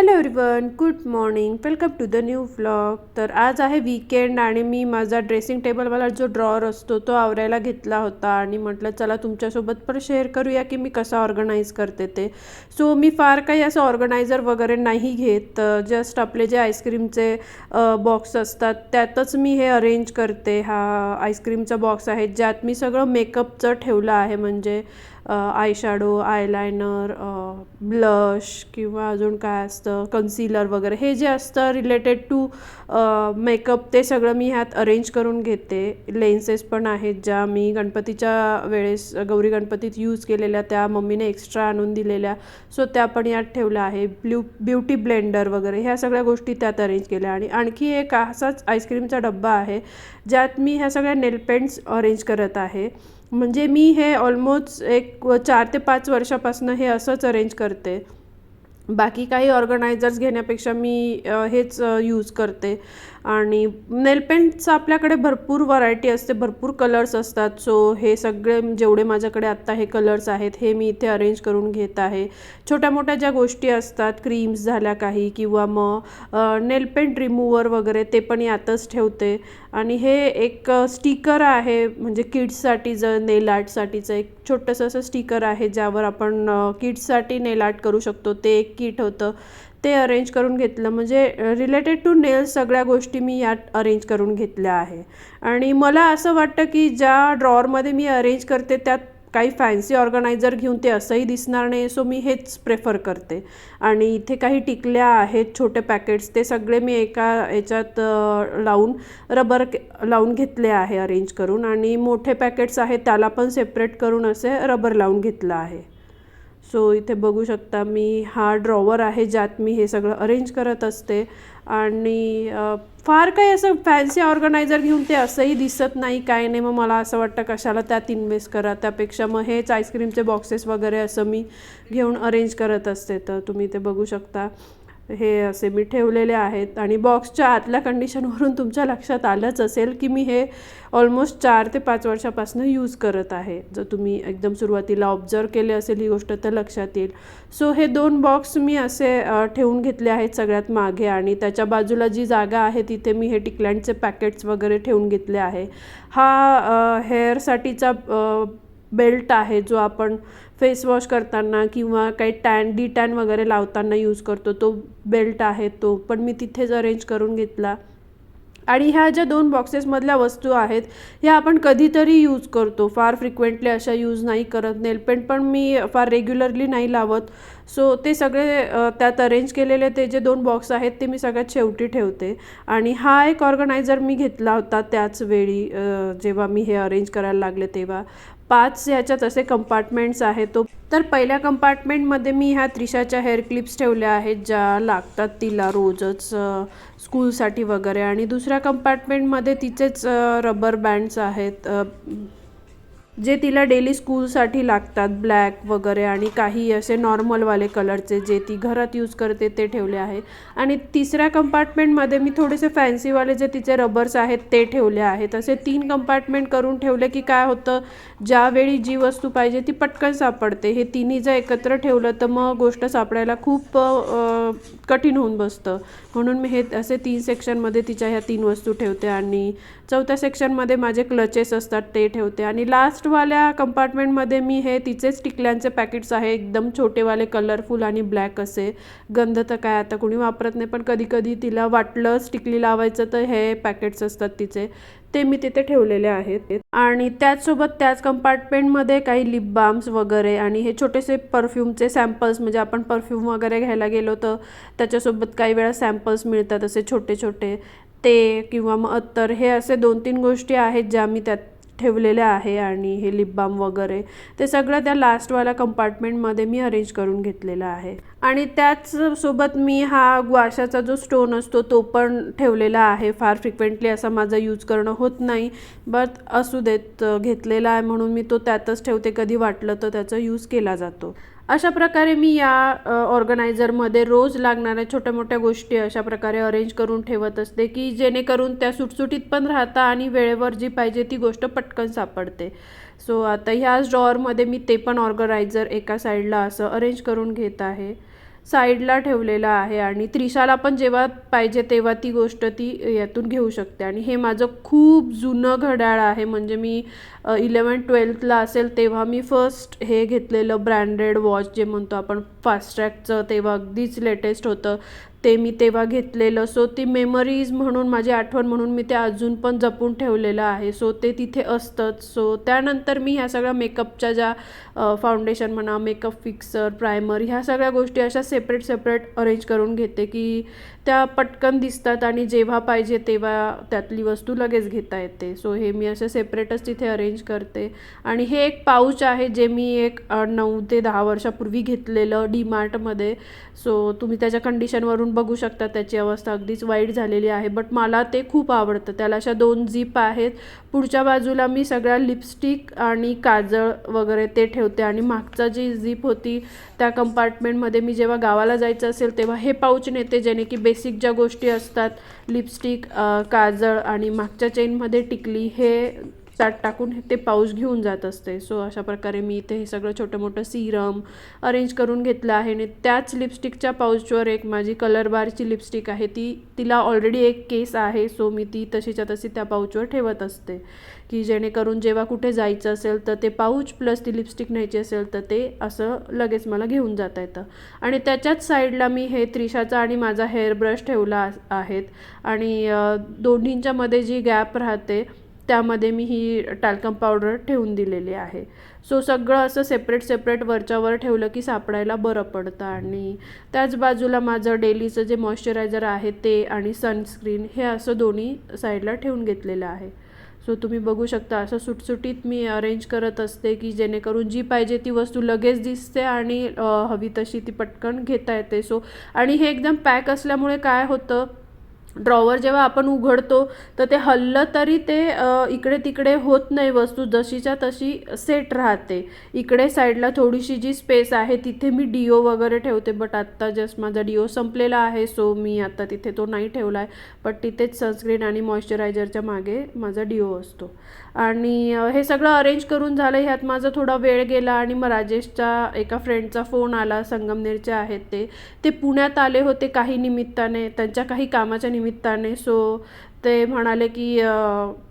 Hello everyone good morning welcome to the new vlog तर आज आहे वीकेंड आणि मी माझा ड्रेसिंग टेबलवाला जो ड्रॉवर असतो तो आवरायला घेतला होता आणि म्हटलं चला तुमच्यासोबत पण शेअर करूया की मी कसा ऑर्गनाईज करते ते. सो मी फार काही असं ऑर्गनायझर वगैरे नाही घेत. जस्ट आपले जे आईस्क्रीमचे बॉक्स असतात त्यातच मी हे अरेंज करते. हा आईस्क्रीमचा बॉक्स आहे ज्यात मी सगळं मेकअपचं ठेवलं आहे. म्हणजे आय शॅडो आयलायनर ब्लश किंवा अजून काय असतं कन्सिलर वगैरे. हे जे असतं रिलेटेड टू मेकअप ते सगळं मी ह्यात अरेंज करून घेते. लेन्सेस पण आहेत ज्या मी गणपतीच्या वेळेस गौरी गणपतीत यूज केलेल्या त्या मम्मीने एक्स्ट्रा आणून दिलेल्या. सो त्या पण यात ठेवल्या आहे. ब्ल्यू ब्युटी ब्लेंडर वगैरे ह्या सगळ्या गोष्टी त्यात अरेंज केल्या. आणि आणखी एक असाच आईस्क्रीमचा डब्बा आहे ज्यात मी ह्या सगळ्या नेलपेंट्स अरेंज करत आहे. म्हणजे मी हे ऑलमोस्ट एक चार ते पाच वर्षापासून हे असंच अरेंज करते. बाकी काही ऑर्गनायझर्स घेण्यापेक्षा मी हेच यूज करते. आणि नेलपेंटचं आपल्याकडे भरपूर व्हरायटी असते भरपूर कलर्स असतात. सो हे सगळे जेवढे माझ्याकडे आत्ता हे कलर्स आहेत हे मी इथे अरेंज करून घेत आहे. छोट्या मोठ्या ज्या गोष्टी असतात क्रीम्स झाल्या काही किंवा मग नेलपेंट रिमूवर वगैरे ते पण यातच ठेवते. आणि हे एक स्टिकर आहे म्हणजे किड्ससाठी जर नेल आर्टसाठीचं एक छोटंसं असं स्टिकर आहे ज्यावर आपण किड्ससाठी नेल आर्ट करू शकतो. ते एक किट होतं. ते अरेंज करून घेतलं. म्हणजे रिलेटेड टू नेल्स सगळ्या गोष्टी मी यात अरेंज करून घेतल्या आहे. आणि मला असं वाटतं की ज्या ड्रॉवरमध्ये मी अरेंज करते त्यात काही फॅन्सी ऑर्गनायझर घेऊन ते असंही दिसणार नाही. सो मी हेच प्रेफर करते. आणि इथे काही टिकल्या आहेत छोटे पॅकेट्स ते सगळे मी एका याच्यात लावून रबर लावून घेतले आहे अरेंज करून. आणि मोठे पॅकेट्स आहेत त्याला पण सेपरेट करून असे रबर लावून घेतलं आहे. सो इथे बघू शकता मी हा ड्रॉवर आहे ज्यात मी हे सगळं अरेंज करत असते. आणि फार काही असं फॅन्सी ऑर्गनायझर घेऊन ते असंही दिसत नाही काय नाही. मग मला असं वाटतं कशाला त्यात इन्व्हेस्ट करा. त्यापेक्षा मग हेच आईस्क्रीमचे बॉक्सेस वगैरे असं मी घेऊन अरेंज करत असते. तर तुम्ही ते बघू शकता. हे असे मी ठेवलेले आहेत. आणि बॉक्सच्या आतल्या कंडिशनवरून तुमच्या लक्षात आलंच असेल की मी हे ऑलमोस्ट चार ते पाच वर्षापासून यूज करत आहे. जर तुम्ही एकदम सुरुवातीला ऑब्झर्व केले असेल ही गोष्ट तर लक्षात येईल. सो हे दोन बॉक्स मी असे ठेवून घेतले आहेत सगळ्यात मागे आणि त्याच्या बाजूला जी जागा आहे तिथे मी हे टिकलँडचे पॅकेट्स वगैरे ठेवून घेतले आहे. हा हेअरसाठीचा बेल्ट आहे जो आपण फेस वॉश करताना किंवा काही टॅन डी टॅन वगैरे लावताना यूज करतो. तो बेल्ट आहे तो पण मी तिथेच अरेंज करून घेतला. आणि ह्या ज्या दोन बॉक्सेसमधल्या वस्तू आहेत ह्या आपण कधीतरी यूज करतो. फार फ्रिक्वेंटली अशा यूज नाही करत नेलपेंट पण मी फार रेग्युलरली नाही लावत. सो ते सगळे त्यात अरेंज केलेले ते जे दोन बॉक्स आहेत ते मी सगळ्यात शेवटी ठेवते. आणि हा एक ऑर्गनायझर मी घेतला होता त्याच वेळी जेव्हा मी हे अरेंज करायला लागले तेव्हा. पाच ह्याच्यात असे कंपार्टमेंट्स आहेत. तो तर पहिल्या कंपार्टमेंटमध्ये मी ह्या त्रिशाच्या हेअर क्लिप्स ठेवल्या आहेत ज्या लागतात तिला रोजच स्कूलसाठी वगैरे. आणि दुसऱ्या कंपार्टमेंटमध्ये तिचेच रबर बँड्स आहेत जे तिला डेली स्कूलसाठी लागतात ब्लॅक वगैरे आणि काही असे नॉर्मलवाले कलरचे जे ती घरात यूज करते ते ठेवले आहे आणि तिसऱ्या कंपार्टमेंटमध्ये मी थोडेसे फॅन्सीवाले जे तिचे रबर्स आहेत ते ठेवले आहेत. असे तीन कंपार्टमेंट करून ठेवले की काय होतं ज्यावेळी जी वस्तू पाहिजे ती पटकन सापडते. हे तिन्ही जर एकत्र ठेवलं तर मग गोष्ट सापडायला खूप कठीण होऊन बसतं. म्हणून मी हे असे तीन सेक्शनमध्ये तिच्या ह्या तीन वस्तू ठेवते आणि चौथ्या सेक्शनमध्ये माझे क्लचेस असतात ते ठेवते. आणि लास्टवाल्या कंपार्टमेंटमध्ये मी हे तिचेच टिकल्यांचे पॅकेट्स आहे. एकदम छोटेवाले कलरफुल आणि ब्लॅक असे. गंध तर काय आता कुणी वापरत नाही पण कधी कधी तिला वाटलंच टिकली लावायचं तर हे पॅकेट्स असतात तिचे. ते मी तिथे ठेवलेले आहेत. आणि त्याचसोबत त्याच कंपार्टमेंटमध्ये काही लिप बाम्स वगैरे आणि हे छोटेसे परफ्यूमचे सॅम्पल्स म्हणजे आपण परफ्यूम वगैरे घ्यायला गेलो तर त्याच्यासोबत काही वेळा सॅम्पल्स मिळतात असे छोटे छोटे ते किंवा मग अत्तर हे असे दोन तीन गोष्टी आहेत ज्या मी त्यात ठेवलेल्या आहे आणि हे लिप बाम वगैरे ते सगळं त्या लास्टवाल्या कंपार्टमेंटमध्ये मी अरेंज करून घेतलेलं आहे. आणि त्याच सोबत मी हा ग्वाशाचा जो स्टोन असतो तो पण ठेवलेला आहे. फार फ्रिक्वेंटली असा माझा यूज करणं होत नाही. बट असू देत घेतलेला आहे म्हणून मी तो त्यातच ठेवते. कधी वाटलं तर त्याचा यूज केला जातो. अशा प्रकारे मी या ऑर्गनायझरमध्ये रोज लागणाऱ्या छोट्या मोठ्या गोष्टी अशा प्रकारे अरेंज करून ठेवत असते की जेणेकरून त्या सुटसुटीत पण राहता आणि वेळेवर जी पाहिजे ती गोष्ट पटकन सापडते. सो आता ह्याच ड्रॉअरमध्ये मी ते पण ऑर्गनायझर एका साईडला असं अरेंज करून घेत आहे. साईडला ठेवलेला आहे आणि त्रिशाला पण जेव्हा पाहिजे तेव्हा ती गोष्ट ती यातून घेऊ शकते. आणि हे माझं खूप जुनं घड्याळ आहे. म्हणजे मी इलेवन ट्वेल्थला असेल तेव्हा मी फर्स्ट हे घेतलेलं ब्रँडेड वॉच जे म्हणतो आपण फास्ट्रॅकचं तेव्हा अगदीच लेटेस्ट होतं. ते मी तेव्हा घेतलेलं. सो ती मेमरीज म्हणून माझी आठवण म्हणून मी ते अजून पण जपून ठेवलेलं आहे. सो ते तिथे असतंच. सो त्यानंतर मी ह्या सगळ्या मेकअपच्या ज्या फाउंडेशन म्हणा मेकअप फिक्सर प्रायमर ह्या सगळ्या गोष्टी अशा सेपरेट सेपरेट अरेंज करून घेते की त्या पटकन दिसतात आणि जेव्हा पाहिजे तेव्हा त्यातली वस्तू लगेच घेता येते. सो हे मी असे सेपरेटच तिथे अरेंज करते. आणि हे एक पाऊच आहे जे मी एक नऊ ते दहा वर्षापूर्वी घेतलेलं डीमार्टमध्ये सो तुम्ही त्याच्या कंडिशनवरून बघू शकता त्याची अवस्था अगदीच वाईट झालेली आहे. बट मला ते खूप आवडतं. त्याला अशा दोन झीप आहेत. पुढच्या बाजूला मी सगळ्या लिपस्टिक आणि काजळ वगैरे ते ठेवते. होते आणि मागचा जी झीप होती त्या कंपार्टमेंटमध्ये मी जेव्हा गावाला जायचं असेल तेव्हा हे पाऊच नेते जेणे की बेसिक ज्या गोष्टी असतात लिपस्टिक काजळ आणि मागच्या चेनमध्ये टिकली हे त्यात टाकून ते पाऊच घेऊन जात असते. सो अशा प्रकारे मी इथे हे सगळं छोटं मोठं सिरम अरेंज करून घेतलं आहे आणि त्याच लिपस्टिकच्या पाऊचवर एक माझी कलर बारची लिपस्टिक आहे. ती तिला ऑलरेडी एक केस आहे. सो मी ती तशीच्या तशी त्या पाऊचवर ठेवत असते. की जेणेकरून जेव्हा कुठे जायचं असेल तर ते पाऊच प्लस ती लिपस्टिक न्यायची असेल तर ते असं लगेच मला घेऊन जाता येतं. आणि त्याच्याच साईडला मी हे त्रिशाचा आणि माझा हेअर ब्रश ठेवला आ- आहेत आणि दोन्हींच्यामध्ये जी गॅप राहते त्यामध्ये मी ही टॅल्कम पावडर ठेवून दिलेली आहे. सो सगळं असं सेपरेट सेपरेट वरच्यावर ठेवलं की सापडायला बरं पडतं. आणि त्याच बाजूला माझं डेलीचं जे मॉइश्चरायझर आहे ते आणि सनस्क्रीन हे असं दोन्ही साईडला ठेवून घेतलेलं आहे. सो तुम्ही बघू शकता असं सुटसुटीत मी अरेंज करत असते की जेणेकरून जी पाहिजे ती वस्तू लगेच दिसते आणि हवी तशी ती पटकन घेता येते. सो आणि हे एकदम पॅक असल्यामुळे काय होतं ड्रॉवर जेव्हा आपण उघडतो तर ते हल्लं तरी ते इकडे तिकडे होत नाही वस्तू. जशीच्या तशी सेट राहते. इकडे साईडला थोडीशी जी स्पेस आहे तिथे मी डिओ वगैरे ठेवते. बट आत्ता जस्ट माझा डिओ संपलेला आहे सो मी आता तिथे तो नाही ठेवला आहे बट तिथेच सनस्क्रीन आणि मॉइश्चरायझरच्या मागे माझा डिओ असतो. आणि हे सगळं अरेंज करून झालं ह्यात माझा थोडा वेळ गेला आणि मग राजेशच्या एका फ्रेंडचा फोन आला. संगमनेरचे आहेत ते. ते पुण्यात आले होते काही निमित्ताने त्यांच्या काही कामाच्या निमित्ताने. सो ते म्हणाले की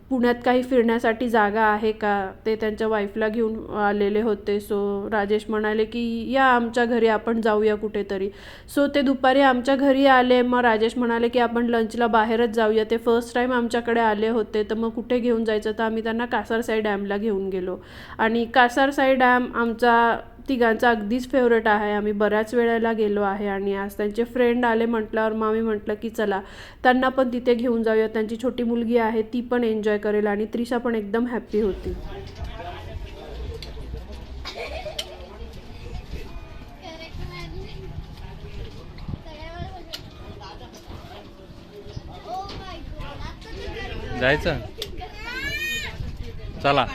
पुण्यात काही फिरण्यासाठी जागा आहे का? ते त्यांच्या वाईफला घेऊन आलेले होते. सो राजेश म्हणाले की या आमच्या घरी आपण जाऊया कुठेतरी. सो ते दुपारी आमच्या घरी आले. मग राजेश म्हणाले की आपण लंचला बाहेरच जाऊया. ते फर्स्ट टाईम आमच्याकडे आले होते. तर मग कुठे घेऊन जायचं? तर आम्ही त्यांना कासारसाई डॅमला घेऊन गेलो. आणि कासारसाई डॅम आमचा तिघांचा अगदीच फेवरेट आहे. आम्ही बऱ्याच वेळेला गेलो आहे. आणि आज त्यांचे फ्रेंड आले म्हटल्यावर मग आम्ही म्हटलं की चला त्यांना पण तिथे घेऊन जाऊया. त्यांची छोटी मुलगी आहे ती पण एन्जॉय करेल आणि त्रिशा पण एकदम हॅप्पी होती. जायचं? चला.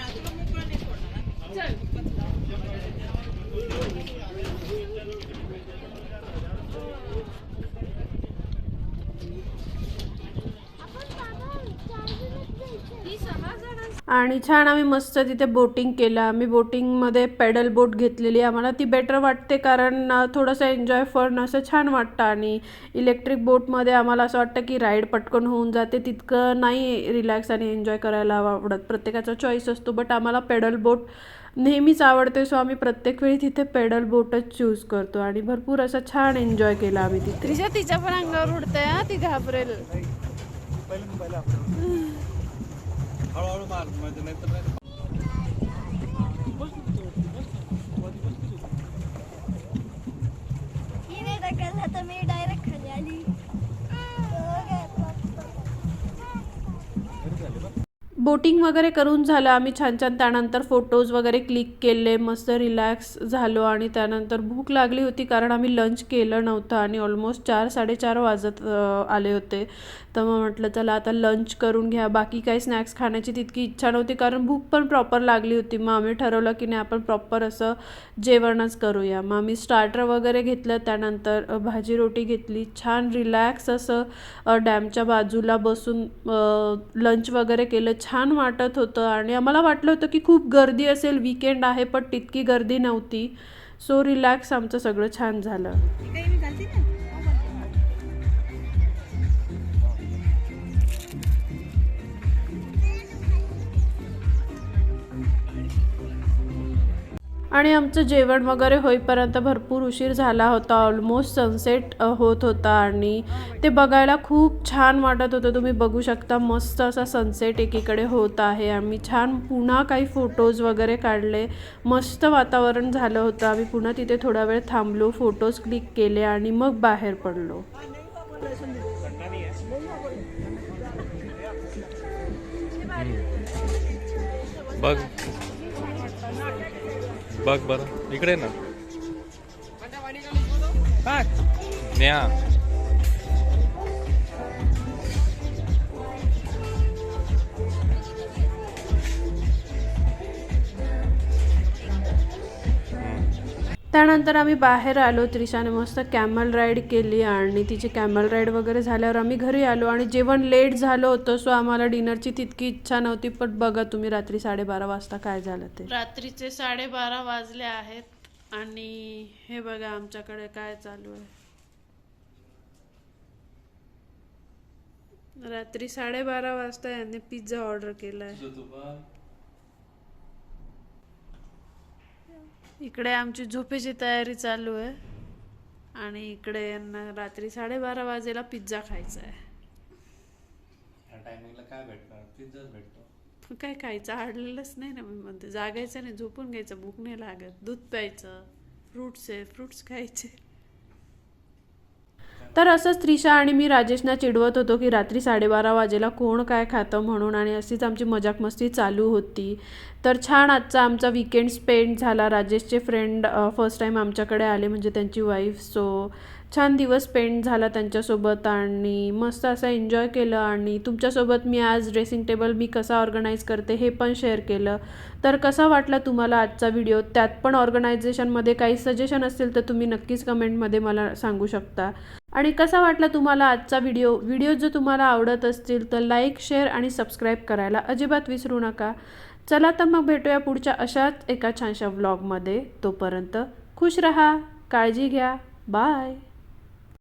आणि छान आम्ही मस्त तिथे बोटिंग केलं. आम्ही बोटिंगमध्ये पेडल बोट घेतलेली. आम्हाला ती बेटर वाटते कारण थोडंसं एन्जॉय फन असं छान वाटतं. आणि इलेक्ट्रिक बोटमध्ये आम्हाला असं वाटतं की राईड पटकन होऊन जाते. तितकं नाही रिलॅक्स आणि एन्जॉय करायला आवडत. प्रत्येकाचा चॉईस असतो बट आम्हाला पेडल बोट नेहमीच आवडते. सो आम्ही प्रत्येक वेळी तिथे पेडल बोटच चूज करतो. आणि भरपूर असं छान एन्जॉय केला आम्ही तिथे. तिच्या पण अंगावर उडते हा ती घाबरेल. हळूहळू मार म्हणजे नाहीतर मी डायरेक्ट खाली आली. बोटिंग वगैरे करून झालं. आम्ही छान छान त्यानंतर फोटोज वगैरे क्लिक केले. मस्त रिलॅक्स झालो आणि त्यानंतर भूक लागली होती कारण आम्ही लंच केलं नव्हतं आणि ऑलमोस्ट चार साडेचार वाजत आले होते. तर मग म्हटलं चला आता लंच करून घ्या. बाकी काही स्नॅक्स खाण्याची तितकी इच्छा नव्हती कारण भूक पण प्रॉपर लागली होती. मग आम्ही ठरवलं की नाही आपण प्रॉपर असं जेवणच करूया. मग आम्ही स्टार्टर वगैरे घेतलं. त्यानंतर भाजी रोटी घेतली. छान रिलॅक्स असं डॅमच्या बाजूला बसून लंच वगैरे केलं. छान वाटत होतं. आणि आम्हाला वाटलं होतं की खूप गर्दी असेल. वीकेंड आहे पण तितकी गर्दी नव्हती. सो रिलॅक्स आमचं सगळं छान झालं. आणि आमचं जेवण वगैरे होईपर्यंत भरपूर उशीर झाला होता. ऑलमोस्ट सनसेट होत होता आणि ते बघायला खूप छान वाटत होतं. तुम्ही बघू शकता मस्त असा सनसेट एकीकडे होत आहे. आम्ही छान पुन्हा काही फोटोज वगैरे काढले. मस्त वातावरण झालं होतं. आम्ही पुन्हा तिथे थोडा वेळ थांबलो फोटोज क्लिक केले आणि मग बाहेर पडलो. बघ. बघ बरं. इकडे ना. न्या. त्यानंतर आम्ही बाहेर आलो त्रिशाने मस्त कॅमल राईड केली आणि तिची कॅमल राईड वगैरे झाल्यावर आम्ही घरी आलो आणि जेवण लेट झालं होतं सो आम्हाला डिनरची तितकी इच्छा नव्हती पण बघा तुम्ही रात्री साडेबारा वाजता काय झालं ते. रात्रीचे साडेबारा वाजले आहेत आणि हे बघा आमच्याकडे काय चालू आहे. रात्री साडेबारा वाजता यांनी पिझ्झा ऑर्डर केलाय. इकडे आमची झोपेची तयारी चालू आहे. आणि इकडे यांना रात्री साडेबारा वाजेला पिझ्झा खायचा आहे. टायमिंगला काय भेटणार? पिझ्झाच भेटतो. पण काय खायचं? आडलेलंच नाही ना मी म्हणते. जागायचं नाही झोपून घ्यायचं भूक नाही लागत. दूध प्यायचं फ्रुट्स आहे फ्रुट्स खायचे. तर असंच त्रिशा आणि मी राजेशना चिडवत होतो की रात्री साडेबारा वाजेला कोण काय खातं म्हणून आणि अशीच आमची मजाक मस्ती चालू होती. तर छान आजचा आमचा विकेंड स्पेंड झाला. राजेशचे फ्रेंड फर्स्ट टाईम आमच्याकडे आले म्हणजे त्यांची वाईफ सो छान दिवस स्पेंड झाला त्यांच्यासोबत आणि मस्त असं एन्जॉय केलं आणि तुमच्यासोबत मी आज ड्रेसिंग टेबल मी कसा ऑर्गनाईज करते हे पण शेअर केलं. तर कसा वाटला तुम्हाला आजचा व्हिडिओ त्यात पण ऑर्गनायझेशनमध्ये काही सजेशन असतील तर तुम्ही नक्कीच कमेंटमध्ये मला सांगू शकता. आणि कसा वाटला तुम्हाला आजचा व्हिडिओ व्हिडिओ जर तुम्हाला आवडत असतील तर लाईक शेअर आणि सबस्क्राईब करायला अजिबात विसरू नका. चला तर मग भेटूया पुढच्या अशाच एका छानशा व्लॉगमध्ये तोपर्यंत खुश रहा काळजी घ्या. बाय